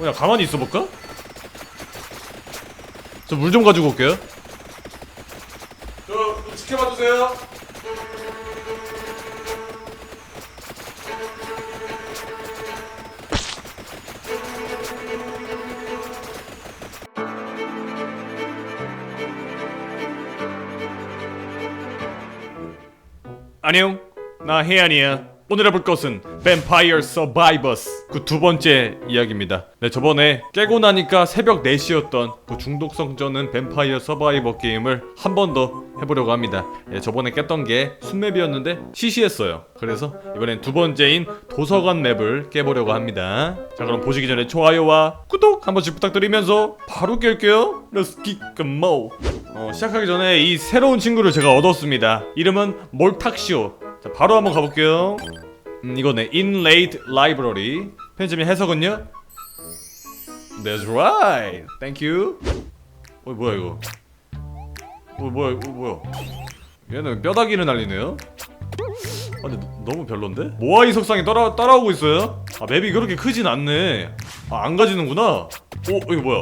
어, 야 가만히 있어볼까? 저 물 좀 가지고 올게요. 저 지켜봐 주세요. 안녕. 나 해안이야 오늘 해볼 것은 뱀파이어 서바이버스 그 두 번째 이야기입니다. 네 저번에 깨고 나니까 새벽 4시였던 그 중독성전은 뱀파이어 서바이버 게임을 한 번 더 해보려고 합니다. 예, 저번에 깼던 게 순맵이었는데 시시했어요. 그래서 이번엔 두 번째인 도서관 맵을 깨보려고 합니다. 자 그럼 보시기 전에 좋아요와 구독 한 번씩 부탁드리면서 바로 깰게요. 'em all 어, 시작하기 전에 이 새로운 친구를 제가 얻었습니다. 이름은 몰탁시오 자 바로 한번 가볼게요. 음, 이거네 Inlaid Library. 편집의 해석은요? That's right. Thank you. 어 뭐야 이거? 어 뭐야 이거 뭐야? 얘는 뼈다귀를 날리네요. 아 근데 너- 너무 별론데? 모아이 석상이 따라, 따라오고 있어요? 아 맵이 그렇게 크진 않네. 아 안 가지는구나. 오 이거 뭐야?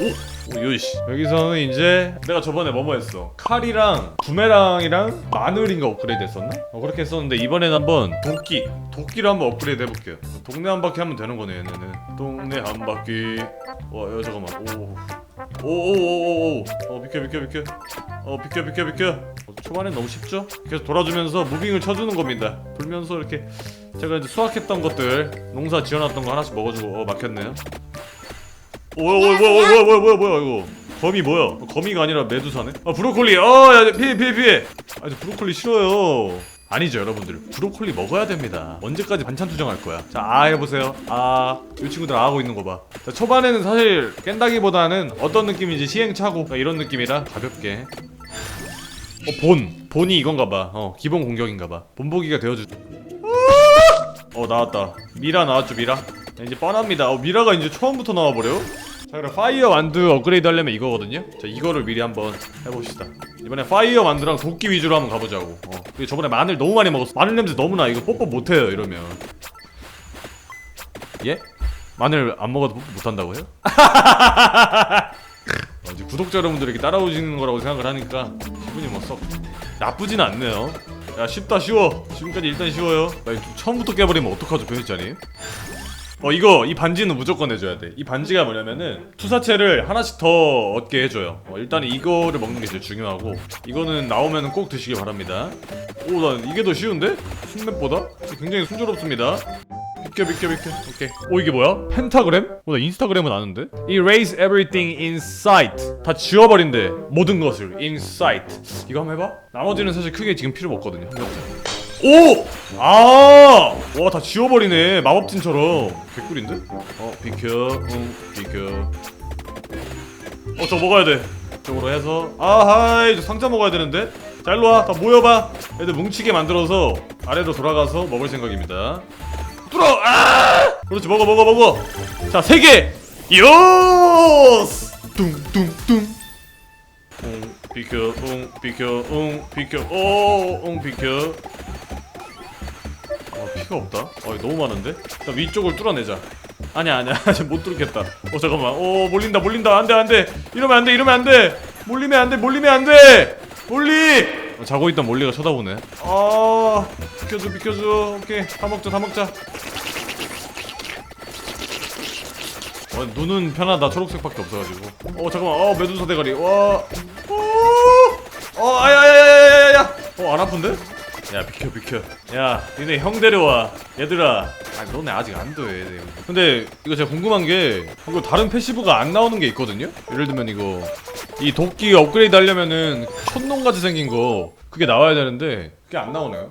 오! 오 요시 여기서는 이제 내가 저번에 뭐뭐 했어? 칼이랑 부메랑이랑 마늘인가 업그레이드 했었나? 어 그렇게 했었는데 이번에는 한번 도끼 도끼를 한번 업그레이드 해볼게요. 동네 한 바퀴 하면 되는 거네 얘네는. 동네 한 바퀴. 와 야, 잠깐만. 오오오오오. 어 비켜 비켜 비켜. 어 비켜 비켜 비켜. 어, 초반엔 너무 쉽죠? 계속 돌아주면서 무빙을 쳐주는 겁니다. 돌면서 이렇게 제가 이제 수확했던 것들 농사 지어놨던 거 하나씩 먹어주고 어 막혔네요 뭐야 뭐야 뭐야 뭐야 뭐야 뭐야 뭐야 이거. 거미 뭐야? 어, 거미가 아니라 메두사네? 아 브로콜리. 어야 피해 피해 피해. 아저 브로콜리 싫어요. 아니죠 여러분들. 브로콜리 먹어야 됩니다. 언제까지 반찬 투정할 거야? 자아 해보세요. 아이 친구들 아 하고 있는 거봐. 초반에는 사실 깬다기보다는 어떤 느낌인지 시행착오. 이런 느낌이라 가볍게. 어 본. 본이 이건가 봐어 기본 공격인가 봐. 본보기가 되어주 어 나왔다. 미라 나왔죠 미라 이제 뻔합니다. 어 미라가 이제 처음부터 나와버려. 자 그럼 파이어 완드 업그레이드 하려면 이거거든요. 자 이거를 미리 한번 해봅시다. 이번에 파이어 완드랑 도끼 위주로 한번 가보자고. 어 그리고 저번에 마늘 너무 많이 먹었어. 마늘 냄새 너무 나 이거 뽀뽀 못해요 이러면. 예? 마늘 안 먹어도 뽀뽀 못한다고요? 어, 이제 구독자 여러분들에게 따라오시는 거라고 생각을 하니까 기분이 뭐썩 나쁘진 않네요. 야 쉽다 쉬워. 지금까지 일단 쉬워요. 나 이거 처음부터 깨버리면 어떡하죠 편집자님 어 이거 이 반지는 무조건 해줘야 돼 이 반지가 뭐냐면은 투사체를 하나씩 더 얻게 해줘요. 어, 일단 이거를 먹는 게 제일 중요하고 이거는 나오면 꼭 드시길 바랍니다. 오나 이게 더 쉬운데? 순맵보다? 굉장히 순조롭습니다. 비켜 비켜 비켜. 오케이. 오 이게 뭐야? 펜타그램? 어, 나 인스타그램은 아는데? Erase everything in sight. 다 지워버린대 모든 것을. In sight. 이거 한번 해봐. 나머지는 사실 크게 지금 필요 없거든요 오! 아! 와, 다 지워버리네. 마법진처럼. 개꿀인데? 어, 비켜. 응, 비켜. 어, 저 먹어야 돼. 이쪽으로 해서. 아하이, 저 상자 먹어야 되는데? 자, 일로 와. 다 모여봐. 애들 뭉치게 만들어서 아래로 돌아가서 먹을 생각입니다. 뚫어! 아! 그렇지, 먹어, 먹어, 먹어. 자, 세 개! 요스! 뚱뚱뚱. 응, 비켜, 응, 비켜, 응, 비켜, 오, 응, 비켜. 아 피가 없다. 아 너무 많은데? 일단 위쪽을 뚫어내자. 아니야 아니야 못 뚫겠다. 어 잠깐만. 오 몰린다 몰린다 안돼 안돼. 이러면 안돼 이러면 안돼. 몰리면 안돼 몰리면 안돼. 몰리. 어, 자고 있던 몰리가 쳐다보네. 아 비켜줘 비켜줘. 오케이 다 먹자 다 먹자. 어, 눈은 편하다 초록색밖에 없어가지고. 어 잠깐만. 어 메두사 대가리. 와. 오! 어 아야야야야야야. 어 안 아픈데? 야 비켜 비켜. 야 니네 형 데려와. 얘들아. 아 너네 아직 안돼 근데 이거 제가 궁금한 게 이거 다른 패시브가 안 나오는 게 있거든요? 예를 들면 이거 이 도끼 업그레이드 하려면은 촌농같이 생긴 거 그게 나와야 되는데 그게 안 나오네요.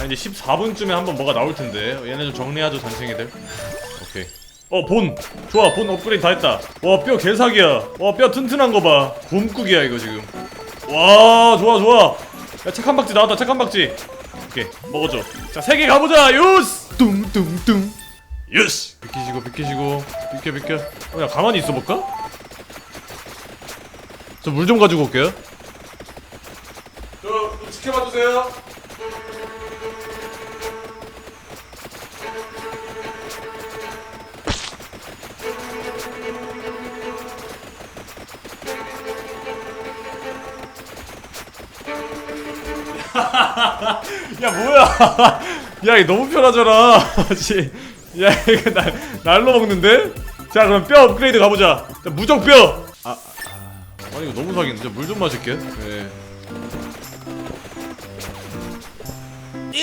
아 이제 14분쯤에 한번 뭐가 나올 텐데. 얘네 좀 정리하죠 잔챙이들. 오케이. 어 본. 좋아 본 업그레이드 다 했다. 와 뼈 개사기야. 와 뼈 튼튼한 거 봐. 곰국이야 이거 지금. 와 좋아 좋아 야 착한 박쥐 나왔다 착한 박쥐 오케이 먹어줘. 자 세 개 가보자 요스! 뚱뚱뚱 요스! 비키시고 비키시고. 비켜 비켜. 어, 야 가만히 있어볼까? 저 물 좀 가지고 올게요. 저 지켜봐 주세요 야 뭐야? 야 이거 너무 편하잖아. 씨. 야 이거 날, 날로 먹는데? 자 그럼 뼈 업그레이드 가보자. 자, 무적 뼈. 아, 아. 아니 이거 너무 사기인데? 물 좀 마실게. 네.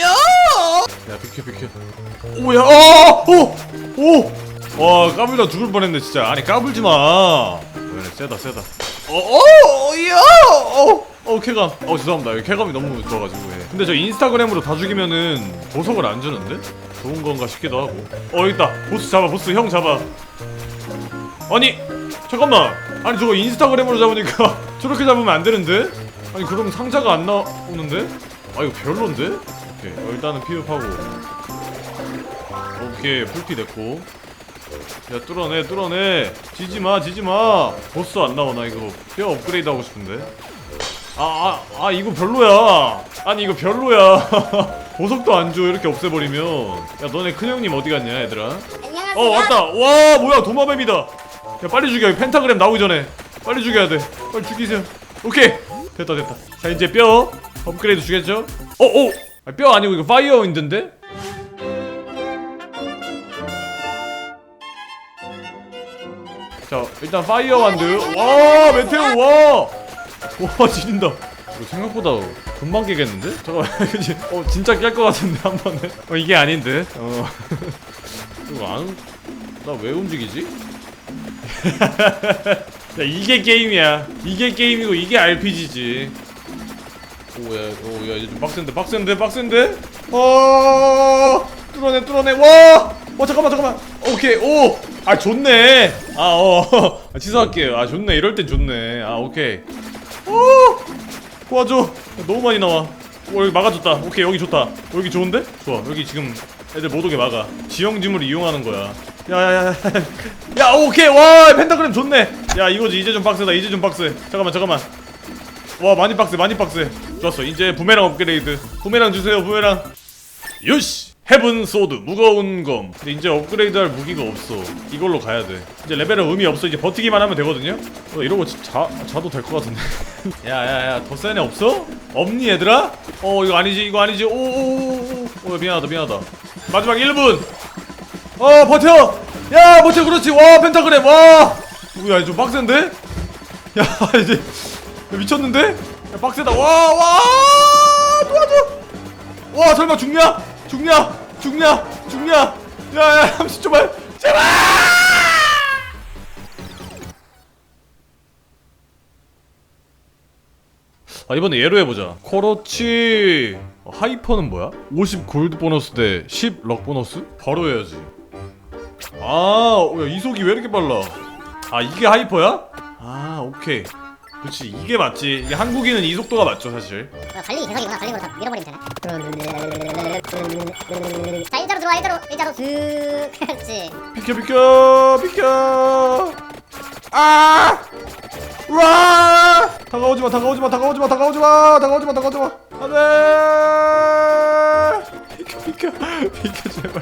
야! 비켜 비켜. 오야 어 오 오 와 까불다 죽을 뻔했네 진짜. 아니 까불지 마. 그래 세다 세다. 어어 야 어 어, 쾌감. 어, 죄송합니다. 여기 쾌감이 너무 좋아가지고. 예. 근데 저 인스타그램으로 다 죽이면은 보석을 안 주는데? 좋은 건가 싶기도 하고. 어, 여기 있다. 보스 잡아, 보스 형 잡아. 아니, 잠깐만. 아니, 저거 인스타그램으로 잡으니까 저렇게 잡으면 안 되는데? 아니, 그럼 상자가 안 나오는데? 아, 이거 별론데? 오케이. 어, 일단은 피업하고. 오케이, 풀피 됐고. 야, 뚫어내, 뚫어내. 지지마, 지지마. 보스 안 나오나, 이거. 뼈 업그레이드 하고 싶은데. 아, 아, 아, 이거 별로야. 아니, 이거 별로야. 보석도 안 줘, 이렇게 없애버리면. 야, 너네 큰형님 어디 갔냐, 얘들아? 안녕하세요. 어, 왔다. 와, 뭐야, 도마뱀이다. 야, 빨리 죽여. 펜타그램 나오기 전에. 빨리 죽여야 돼. 빨리 죽이세요. 오케이. 됐다, 됐다. 자, 이제 뼈. 업그레이드 주겠죠? 어, 어! 아, 뼈 아니고 이거 파이어 인드인데? 자, 일단 파이어 완드. 와, 메테오, 와! 와 지린다. 이거 생각보다 금방 깨겠는데? 잠깐만? 어 진짜 깰 것 같은데 한 번에? 어 이게 아닌데 어. 이거 안... 나 왜 움직이지? 야 이게 게임이야. 이게 게임이고 이게 RPG지 오야 오야 이제 좀 빡센데 빡센데 빡센데? 어 뚫어내 뚫어내. 와! 어 잠깐만 잠깐만. 오케이 오아 좋네. 아어. 아, 취소할게요. 아 좋네. 이럴 땐 좋네. 아 오케이 오! 도와줘. 너무 많이 나와. 오 여기 막아줬다. 오케이 여기 좋다. 어, 여기 좋은데? 좋아. 여기 지금 애들 못 오게 막아. 지형지물을 이용하는 거야. 야야야야. 야 오케이. 와 펜타그램 좋네. 야 이거지. 이제 좀 빡세다. 이제 좀 빡세. 잠깐만 잠깐만. 와 많이 빡세 많이 빡세. 좋았어. 이제 부메랑 업그레이드. 부메랑 주세요 부메랑. 요시 헤븐 소드 무거운 검. 근데 이제 업그레이드할 무기가 없어. 이걸로 가야 돼. 이제 레벨은 의미 없어. 이제 버티기만 하면 되거든요. 어, 이러고 자, 자, 자도 될 것 같은데. 야야야 더 센 애 없어? 없니 얘들아? 어 이거 아니지 이거 아니지. 오오오오 어, 미안하다 미안하다. 마지막 1분. 어 버텨! 야 버텨 그렇지. 와 펜타그램. 와. 뭐야 좀 빡센데? 야 이제 야, 미쳤는데? 야 빡세다. 와와! 도와줘! 와 설마 죽냐? 죽냐? 죽냐? 죽냐? 야야 함수 제발 제발 아 이번에 얘로 해보자 그렇지 어, 하이퍼는 뭐야? 50 골드 보너스 대 10 럭 보너스? 바로 해야지 아 야, 이속이 왜 이렇게 빨라 아 이게 하이퍼야? 아 오케이 그렇지 이게 맞지 이게 한국인은 이 속도가 맞죠 사실 어, 달리기 대석이구나. 달리기로 다 밀어버리면 되네. 자 일자로 들어와 일자로 일자로 슥. 그렇지. 비켜 비켜 비켜 아 와! 다가오지 마 다가오지 마 다가오지 마 다가오지 마 다가오지 마 다가오지 마 안돼 비켜 비켜 비켜 제발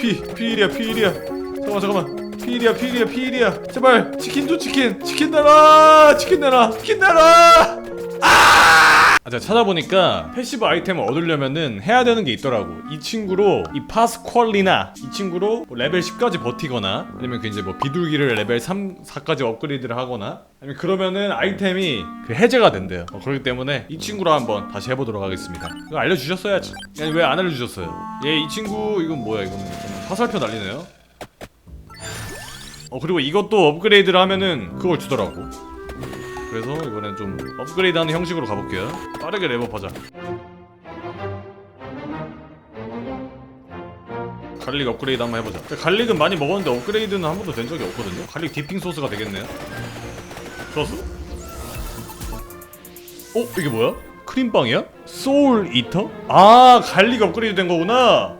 피일이야 잠깐만 잠깐만. 피일이야 피일이야 피일이야. 제발 치킨 줘 치킨. 치킨 내놔 치킨 내놔 치킨 내놔 아, 제가 찾아보니까 패시브 아이템을 얻으려면은 해야 되는 게 있더라고. 이 친구로 이 파스퀄리나 이 친구로 뭐 레벨 10까지 버티거나 아니면 그 이제 뭐 비둘기를 레벨 3, 4까지 업그레이드를 하거나 아니면 그러면은 아이템이 그 해제가 된대요. 어, 그렇기 때문에 이 친구로 한번 다시 해보도록 하겠습니다. 이거 알려주셨어야지. 아니 왜 안 알려주셨어요? 얘 이 친구 이건 뭐야 이거는 좀 화살표 날리네요. 어 그리고 이것도 업그레이드를 하면은 그걸 주더라고. 그래서 이번엔 좀 업그레이드하는 형식으로 가볼게요. 빠르게 랩업하자. 갈릭 업그레이드 한번 해보자. 갈릭은 많이 먹었는데 업그레이드는 한 번도 된 적이 없거든요. 갈릭 디핑 소스가 되겠네요. 좋았어. 어 이게 뭐야? 크림빵이야? 소울 이터? 아 갈릭 업그레이드 된 거구나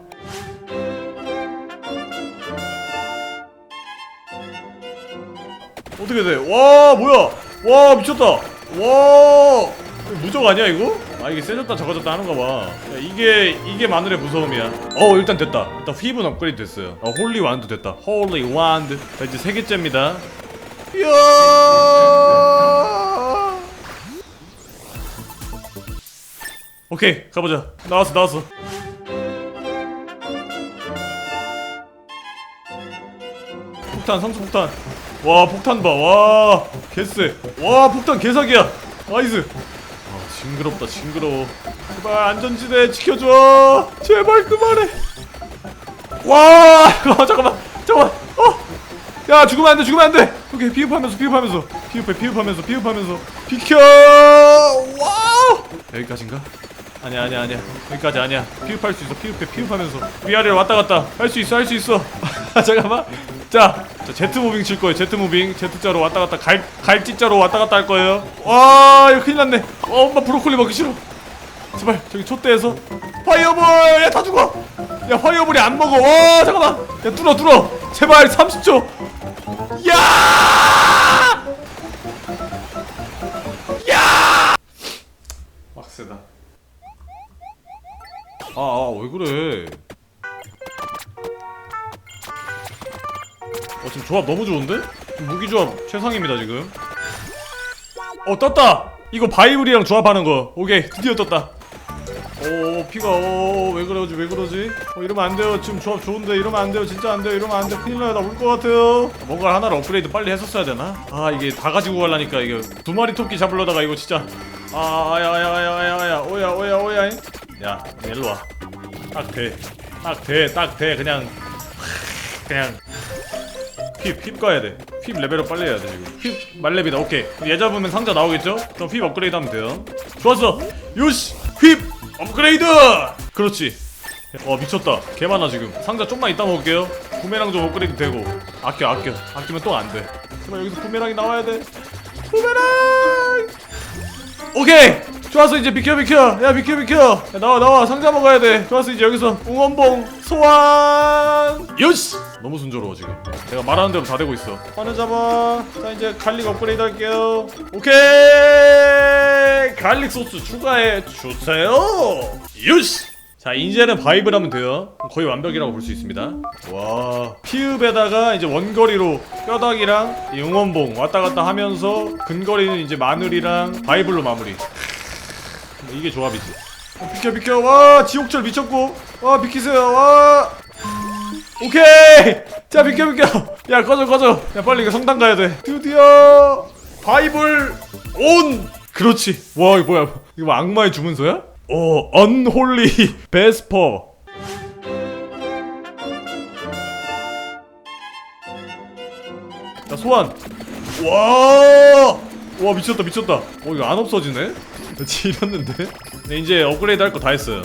어떻게 돼? 와 뭐야? 와 미쳤다. 와 무적 아니야 이거? 아 이게 세졌다 적어졌다 하는가 봐. 야, 이게 이게 마늘의 무서움이야. 어 일단 됐다. 일단 휘브는 업그레이드 됐어요. 어 홀리 완드 됐다. 홀리 완드. 자 이제 세 개째입니다. 이야. 오케이 가보자. 나왔어 나왔어. 폭탄 성수 폭탄 와 폭탄 봐와 개쎄. 와 폭탄 개사기야. 나이스. 아 징그럽다 징그러워. 제발 안전지대 지켜줘. 제발 그만해. 와 잠깐만 잠깐만 잠깐만. 어야 죽으면 안돼 죽으면 안돼. 오케이 비흡하면서 비흡하면서. 비흡해 비흡하면서 비흡하면서. 비켜. 와우 여기까지인가? 아니야 아니야 아니야. 여기까지 아니야. 피흡할 수 있어. 피흡해 피흡하면서. 위아래로 왔다 갔다. 할 수 있어 할 수 있어. 잠깐만. 자, 자 제트 무빙 칠 거예요. 제트 무빙. 제트자로 왔다 갔다. 갈 갈지자로 왔다 갔다 할 거예요. 와 이거 큰일 났네. 어 엄마 브로콜리 먹기 싫어. 제발 저기 촛대에서. 파이어볼! 야 다 죽어! 야 파이어볼이 안 먹어. 와 잠깐만. 야 뚫어 뚫어. 제발 30초. 야! 야! 빡세다 아, 아, 왜 그래? 어, 지금 조합 너무 좋은데? 무기 조합 최상입니다, 지금. 어, 떴다! 이거 바이블이랑 조합하는 거. 오케이, 드디어 떴다. 오, 피가, 오, 왜 그러지, 왜 그러지? 어, 이러면 안 돼요. 지금 조합 좋은데, 이러면 안 돼요. 진짜 안 돼요. 이러면 안 돼. 큰일 나요. 나울 것 같아요. 뭔가 하나를 업그레이드 빨리 했었어야 되나? 아, 이게 다 가지고 가려니까, 이게 두 마리 토끼 잡으려다가 이거 진짜. 아, 야, 야, 야, 야, 야, 오야, 오야, 오야. 야, 일로 와. 딱 돼. 딱 돼. 딱 돼. 그냥 그냥 핍, 핍 가야 돼. 핍 레벨업 빨리 해야 돼 지금. 핍 말렙이다. 오케이. 그럼 얘 잡으면 상자 나오겠죠? 그럼 핍 업그레이드 하면 돼요. 좋았어. 요시. 핍 업그레이드. 그렇지. 와 미쳤다. 개 많아 지금. 상자 좀만 이따 먹을게요. 부메랑 좀 업그레이드 되고. 아껴 아껴. 아끼면 또 안 돼. 제발 여기서 부메랑이 나와야 돼. 부메랑. 오케이 좋았어 이제 비켜 비켜. 야 비켜 비켜. 야, 나와 나와. 상자 먹어야 돼. 좋았어 이제 여기서. 웅원봉. 소환. 요시! 너무 순조로워 지금. 내가 말하는 대로 다 되고 있어. 하늘 잡아. 자 이제 갈릭 업그레이드 할게요. 오케이. 갈릭 소스 추가해 주세요. 요시! 자 이제는 바이블 하면 돼요. 거의 완벽이라고 볼 수 있습니다. 와. 피읍에다가 이제 원거리로 뼈다귀랑 이 응원봉 왔다 갔다 하면서 근거리는 이제 마늘이랑 바이블로 마무리 이게 조합이지. 어, 비켜 비켜. 와 지옥철 미쳤고. 와 비키세요. 와. 오케이. 자 비켜 비켜. 야 꺼져 꺼져. 야 빨리 이거 성당 가야 돼. 드디어 바이블 온. 그렇지. 와 이거 뭐야. 이거 뭐 악마의 주문서야? 어 언홀리 베스퍼 자 소환. 와! 와 미쳤다 미쳤다. 어 이거 안 없어지네? 지렸는데? 네 이제 업그레이드 할 거 다 했어요.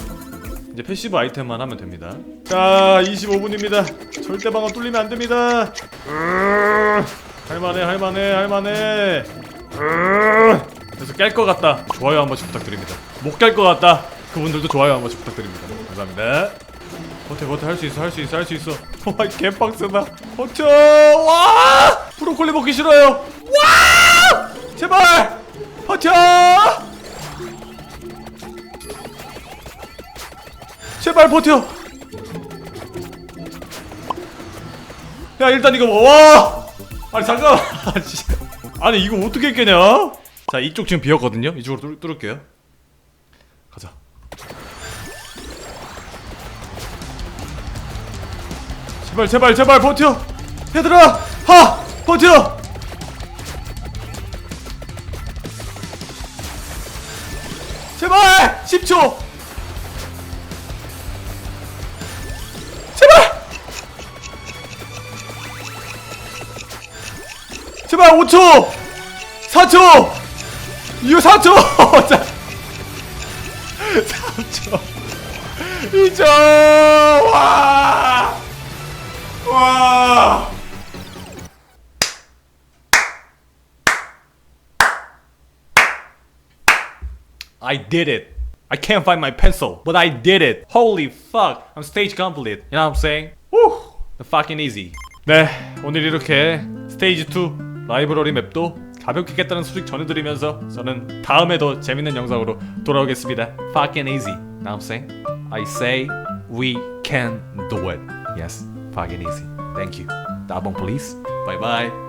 이제 패시브 아이템만 하면 됩니다. 자 25분입니다. 절대 방어 뚫리면 안 됩니다. 할만해 할만해 할만해. 그래서 깰 것 같다. 좋아요 한 번씩 부탁드립니다. 못 깰 것 같다. 그분들도 좋아요 한 번씩 부탁드립니다. 감사합니다. 버텨 버텨. 할 수 있어 할 수 있어 할 수 있어. 와 개빡세다. 버텨! 와! 브로콜리 먹기 싫어요. 와! 제발! 버텨 제발 버텨. 야 일단 이거 와 아니 잠깐. 아니 이거 어떻게 깨냐? 자 이쪽 지금 비었거든요. 이쪽으로 뚫, 뚫을게요. 가자. 제발 제발 제발 버텨. 얘들아 하 버텨. 제발! 10초 제발 5초 4초 이거 4초 자 3초 2초 와 와. I did it. I can't find my pencil, but I did it. Holy fuck, I'm stage complete. You know what I'm saying? Woo, fucking easy. 네, 오늘 이렇게 스테이지 2 라이브러리 맵도 가볍게 깼다는 소식 전해드리면서 저는 다음에 더 재밌는 영상으로 돌아오겠습니다. Fucking easy. What I'm saying? I say we can do it. Yes, fucking easy. Thank you. 따봉 please. Bye bye.